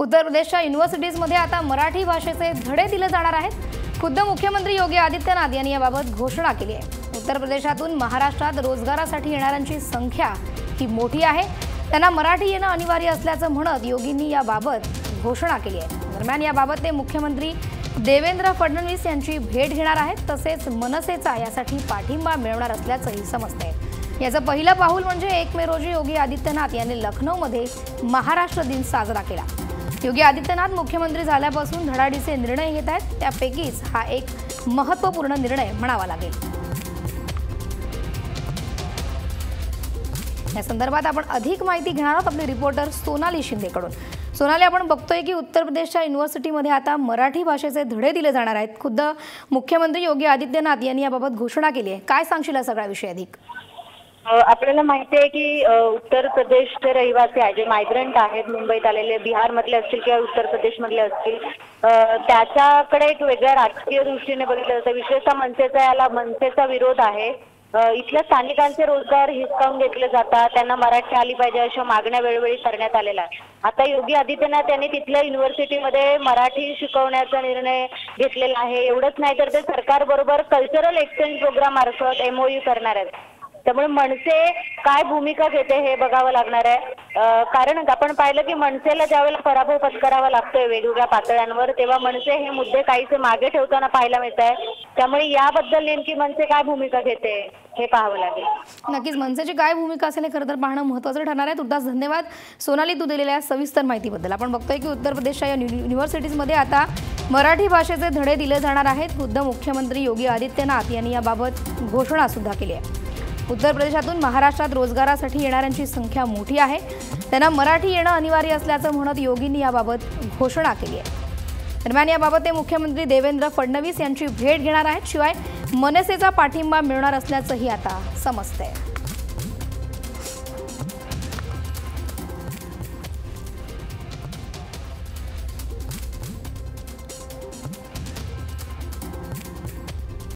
उत्तर प्रदेशच्या युनिव्हर्सिटीजमध्ये आता मराठी भाषेचे धडे दिले जाणार आहेत. खुद्द मुख्यमंत्री योगी आदित्यनाथ यांनी याबाबत घोषणा केली आहे. उत्तर प्रदेशातून महाराष्ट्रात रोजगारासाठी येणाऱ्यांची संख्या ही मोठी आहे. त्यांना मराठी येणं अनिवार्य असल्याचं म्हणत योगींनी याबाबत घोषणा केली आहे. दरम्यान याबाबत ते मुख्यमंत्री देवेंद्र फडणवीस यांची भेट घेणार आहेत. तसेच मनसेचा यासाठी पाठिंबा मिळवणार असल्याचंही समजतंय. याचं पहिलं पाऊल म्हणजे एक मे रोजी योगी आदित्यनाथ यांनी लखनौमध्ये महाराष्ट्र दिन साजरा केला. योगी आदित्यनाथ मुख्यमंत्री झाल्यापासून धडाडीचे निर्णय घेत आहेत. त्यापैकीच हा एक महत्त्वपूर्ण निर्णय म्हणावा लागेल. या संदर्भात आपण अधिक माहिती घेणार आहोत आपले रिपोर्टर सोनाली शिंदेकडून. सोनाली आपण बघतोय की उत्तर प्रदेशच्या युनिव्हर्सिटीमध्ये आता मराठी भाषेचे धडे दिले जाणार आहेत. खुद्द मुख्यमंत्री योगी आदित्यनाथ यांनी याबाबत घोषणा केली आहे. काय सांगशील सगळा विषय अधिक? आपल्याला माहिती आहे की उत्तर प्रदेशचे रहिवासी आहे जे मायग्रंट आहेत मुंबईत आलेले बिहारमधले असतील किंवा उत्तर प्रदेशमधले असतील त्याच्याकडे एक वेगळ्या राजकीय दृष्टीने बघितलं जातं. विशेषतः मनसेचा याला मनसेचा विरोध आहे. इथल्या स्थानिकांचे रोजगार हिसकावून घेतले जातात त्यांना मराठी आली पाहिजे अशा मागण्या वेळोवेळी करण्यात आलेल्या आहेत. आता योगी आदित्यनाथ यांनी तिथल्या युनिव्हर्सिटीमध्ये मराठी शिकवण्याचा निर्णय घेतलेला आहे. एवढंच नाही तर ते सरकारबरोबर कल्चरल एक्सचेंज प्रोग्राम मार्फत एमओयू करणार आहेत. त्यामुळे मनसे काय भूमिका घेते हे बघावं लागणार आहे. कारण आपण पाहिलं की मनसेला ज्यावेळेला पराभव पत्करावा लागतोय वेगवेगळ्या पातळ्यांवर तेव्हा मनसे हे मुद्दे काहीसे मागे ठेवताना पाहायला मिळत आहे त्यामुळे याबद्दल नेमकी मनसे काय भूमिका घेते हे पाहावं लागेल. नक्कीच मनसेची काय भूमिका असेल हे खरं तर पाहणं महत्वाचं ठरणार आहे. तुर्तास धन्यवाद. सोनाली तू दिलेल्या सविस्तर माहितीबद्दल. आपण बघतोय की उत्तर प्रदेशच्या या युनिव्हर्सिटीजमध्ये आता मराठी भाषेचे धडे दिले जाणार आहेत. खुद्द मुख्यमंत्री योगी आदित्यनाथ यांनी याबाबत घोषणा सुद्धा केली आहे. उत्तर प्रदेशातून महाराष्ट्रात रोजगारासाठी येणाऱ्यांची संख्या मोठी आहे. त्यांना मराठी येणं अनिवार्य असल्याचं म्हणत योगींनी याबाबत घोषणा केली आहे. दरम्यान याबाबत ते मुख्यमंत्री देवेंद्र फडणवीस यांची भेट घेणार आहेत. शिवाय मनसेचा पाठिंबा मिळणार असल्याचंही आता समजतंय.